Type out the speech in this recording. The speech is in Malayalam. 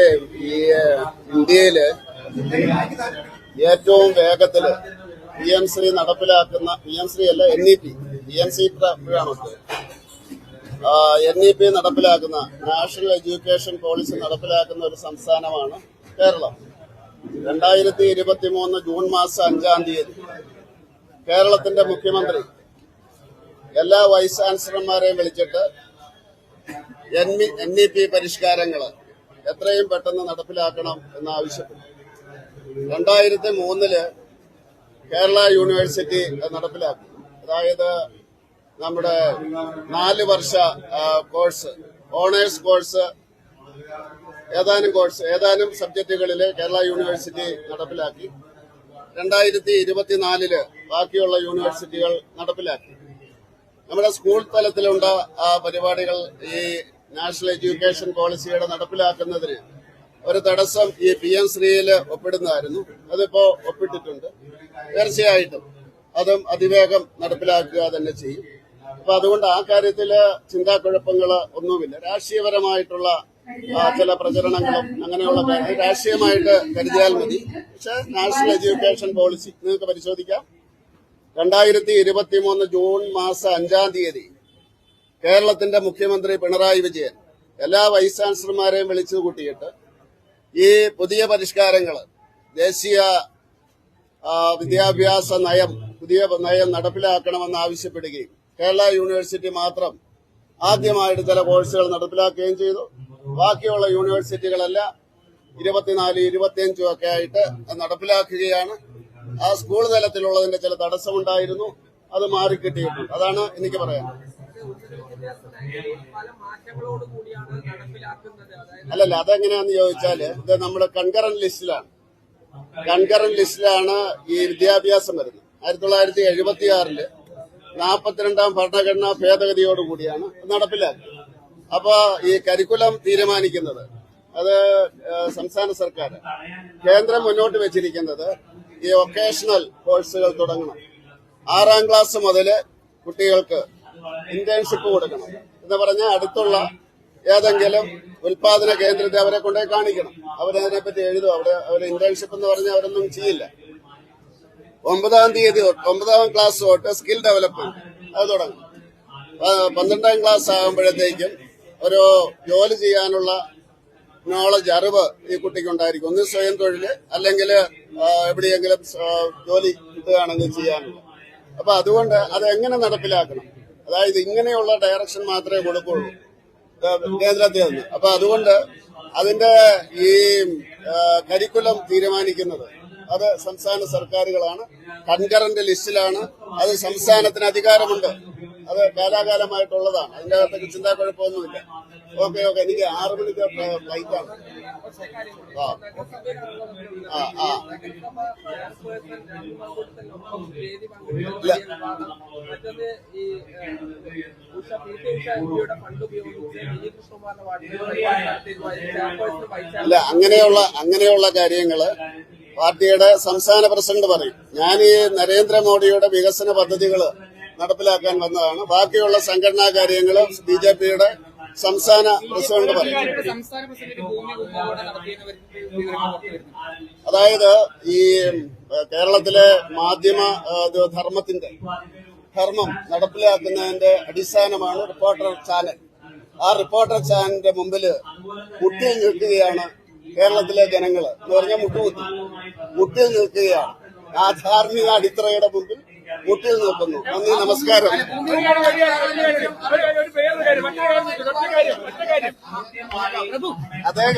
അതെ ഈ ഇന്ത്യയിൽ ഏറ്റവും വേഗത്തിൽ പി എം ശ്രീ നടപ്പിലാക്കുന്ന പി എം ശ്രീ അല്ല N E P P M C N E P നടപ്പിലാക്കുന്ന നാഷണൽ എഡ്യൂക്കേഷൻ പോളിസി നടപ്പിലാക്കുന്ന ഒരു സംസ്ഥാനമാണ് കേരളം. രണ്ടായിരത്തി ഇരുപത്തി മൂന്ന് ജൂൺ മാസം അഞ്ചാം തീയതി കേരളത്തിന്റെ മുഖ്യമന്ത്രി എല്ലാ വൈസ് ചാൻസലർമാരെയും വിളിച്ചിട്ട് എൻ ഇ പി പരിഷ്കാരങ്ങൾ എത്രയും പെട്ടെന്ന് നടപ്പിലാക്കണം എന്നാവശ്യപ്പെട്ടു. രണ്ടായിരത്തി മൂന്നിൽ കേരള യൂണിവേഴ്സിറ്റി നടപ്പിലാക്കി. അതായത് നമ്മുടെ നാല് വർഷ കോഴ്സ് ഓണേഴ്സ് കോഴ്സ് ഏതാനും കോഴ്സ് ഏതാനും സബ്ജക്റ്റുകളിൽ കേരള യൂണിവേഴ്സിറ്റി നടപ്പിലാക്കി. രണ്ടായിരത്തി ഇരുപത്തിനാലിൽ ബാക്കിയുള്ള യൂണിവേഴ്സിറ്റികൾ നടപ്പിലാക്കി. നമ്മുടെ സ്കൂൾ തലത്തിലുണ്ട് ആ പരിപാടികൾ ഈ നാഷണൽ എഡ്യൂക്കേഷൻ പോളിസിയുടെ നടപ്പിലാക്കുന്നതിന് ഒരു തടസ്സം ഈ പി എം ശ്രീയിൽ ഒപ്പിടുന്നതായിരുന്നു. അതിപ്പോ ഒപ്പിട്ടിട്ടുണ്ട്. തീർച്ചയായിട്ടും അതും അതിവേഗം നടപ്പിലാക്കുക തന്നെ ചെയ്യും. അപ്പൊ അതുകൊണ്ട് ആ കാര്യത്തിൽ ചിന്താക്കുഴപ്പങ്ങൾ ഒന്നുമില്ല. രാഷ്ട്രീയപരമായിട്ടുള്ള ചില പ്രചരണങ്ങളും അങ്ങനെയുള്ള രാഷ്ട്രീയമായിട്ട് കരുതിയാൽ മതി. പക്ഷെ നാഷണൽ എഡ്യൂക്കേഷൻ പോളിസി നിങ്ങൾക്ക് പരിശോധിക്കാം. രണ്ടായിരത്തി ഇരുപത്തി മൂന്ന് ജൂൺ മാസം അഞ്ചാം തീയതി കേരളത്തിന്റെ മുഖ്യമന്ത്രി പിണറായി വിജയൻ എല്ലാ വൈസ് ചാൻസലർമാരെയും വിളിച്ചു കൂട്ടിയിട്ട് ഈ പുതിയ പരിഷ്കാരങ്ങൾ ദേശീയ വിദ്യാഭ്യാസ നയം പുതിയ നയം നടപ്പിലാക്കണമെന്ന് ആവശ്യപ്പെടുകയും കേരള യൂണിവേഴ്സിറ്റി മാത്രം ആദ്യമായിട്ട് ചില കോഴ്സുകൾ നടപ്പിലാക്കുകയും ചെയ്തു. ബാക്കിയുള്ള യൂണിവേഴ്സിറ്റികളെല്ലാം ഇരുപത്തിനാല് ഇരുപത്തിയഞ്ചും ഒക്കെ ആയിട്ട് നടപ്പിലാക്കുകയാണ്. ആ സ്കൂൾ തലത്തിലുള്ളതിന്റെ ചില തടസ്സമുണ്ടായിരുന്നു. അത് മാറിക്കിട്ടിയിട്ടുണ്ട്. അതാണ് എനിക്ക് പറയാൻ നടപ്പിലാക്കുന്നത് അല്ലല്ല അതെങ്ങനെയാന്ന് ചോദിച്ചാൽ ഇത് നമ്മുടെ കൺകറന്റ് ലിസ്റ്റിലാണ്. കൺകറന്റ് ലിസ്റ്റിലാണ് ഈ വിദ്യാഭ്യാസം വരുന്നത്. ആയിരത്തി തൊള്ളായിരത്തി എഴുപത്തി ആറിൽ നാൽപ്പത്തിരണ്ടാം ഭരണഘടനാ ഭേദഗതിയോട് കൂടിയാണ് നടപ്പിലാക്കിയത്. അപ്പൊ ഈ കരിക്കുലം തീരുമാനിക്കുന്നത് അത് സംസ്ഥാന സർക്കാർ കേന്ദ്രം മുന്നോട്ട് വെച്ചിരിക്കുന്നത് ഈ വൊക്കേഷണൽ കോഴ്സുകൾ തുടങ്ങണം. ആറാം ക്ലാസ് മുതൽ കുട്ടികൾക്ക് ഇന്റേൺഷിപ്പ് കൊടുക്കണം. എന്ന് പറഞ്ഞാൽ അടുത്തുള്ള ഏതെങ്കിലും ഉൽപാദന കേന്ദ്രത്തെ അവരെ കൊണ്ടേ കാണിക്കണം. അവരതിനെ പറ്റി എഴുതും. അവിടെ അവർ ഇന്റേൺഷിപ്പ് എന്ന് പറഞ്ഞാൽ അവരൊന്നും ചെയ്യില്ല. ഒമ്പതാം തീയതി ഒമ്പതാം ക്ലാസ് തൊട്ട് സ്കിൽ ഡെവലപ്മെന്റ് അത് തുടങ്ങും. പന്ത്രണ്ടാം ക്ലാസ് ആകുമ്പോഴത്തേക്കും ഒരു ജോലി ചെയ്യാനുള്ള നോളജ് അറിവ് ഈ കുട്ടിക്ക് ഉണ്ടായിരിക്കും ഒന്ന് സ്വയം തൊഴിൽ അല്ലെങ്കിൽ എവിടെയെങ്കിലും ജോലി കിട്ടുകയാണെങ്കിൽ ചെയ്യാനുള്ള. അപ്പൊ അതുകൊണ്ട് അത് എങ്ങനെ നടപ്പിലാക്കണം? അതായത് ഇങ്ങനെയുള്ള ഡയറക്ഷൻ മാത്രമേ കൊടുക്കുള്ളൂ. കേന്ദ്രത്തിൽ നിന്ന്. അപ്പൊ അതുകൊണ്ട് അതിന്റെ ഈ കരിക്കുലം തീരുമാനിക്കുന്നത് അത് സംസ്ഥാന സർക്കാരുകളാണ്. കൺകറന്റ് ലിസ്റ്റിലാണ്. അത് സംസ്ഥാനത്തിന് അധികാരമുണ്ട്. അത് കാലാകാലമായിട്ടുള്ളതാണ്. അതിന്റെ ചിന്താ കുഴപ്പമൊന്നുമില്ല. ഓക്കെ ഓക്കെ എനിക്ക് ആറ് മണിക്ക് ഫ്ലൈറ്റ് അല്ല അങ്ങനെയുള്ള അങ്ങനെയുള്ള കാര്യങ്ങൾ പാർട്ടിയുടെ സംസ്ഥാന പ്രസിഡന്റ് പറയും. ഞാൻ ഈ നരേന്ദ്രമോദിയുടെ വികസന പദ്ധതികൾ നടപ്പിലാക്കാൻ വന്നതാണ്. ബാക്കിയുള്ള സംഘടനാ കാര്യങ്ങൾ ബി ജെ പിയുടെ സംസ്ഥാന പ്രസിഡന്റ് പറയും. അതായത് ഈ കേരളത്തിലെ മാധ്യമ ധർമ്മത്തിന്റെ ധർമ്മം നടപ്പിലാക്കുന്നതിന്റെ അടിസ്ഥാനമാണ് റിപ്പോർട്ടർ ചാനൽ. ആ റിപ്പോർട്ടർ ചാനലിന്റെ മുമ്പിൽ മുട്ടിൽ നിൽക്കുകയാണ് കേരളത്തിലെ ജനങ്ങൾ എന്ന് പറഞ്ഞാൽ മുട്ടുകുത്തി. മുട്ടിൽ നിൽക്കുകയാണ്. ആ ധാർമ്മിക അടിത്തറയുടെ മുമ്പിൽ മുട്ടിൽ നിൽക്കുന്നു. നന്ദി നമസ്കാരം. അദ്ദേഹം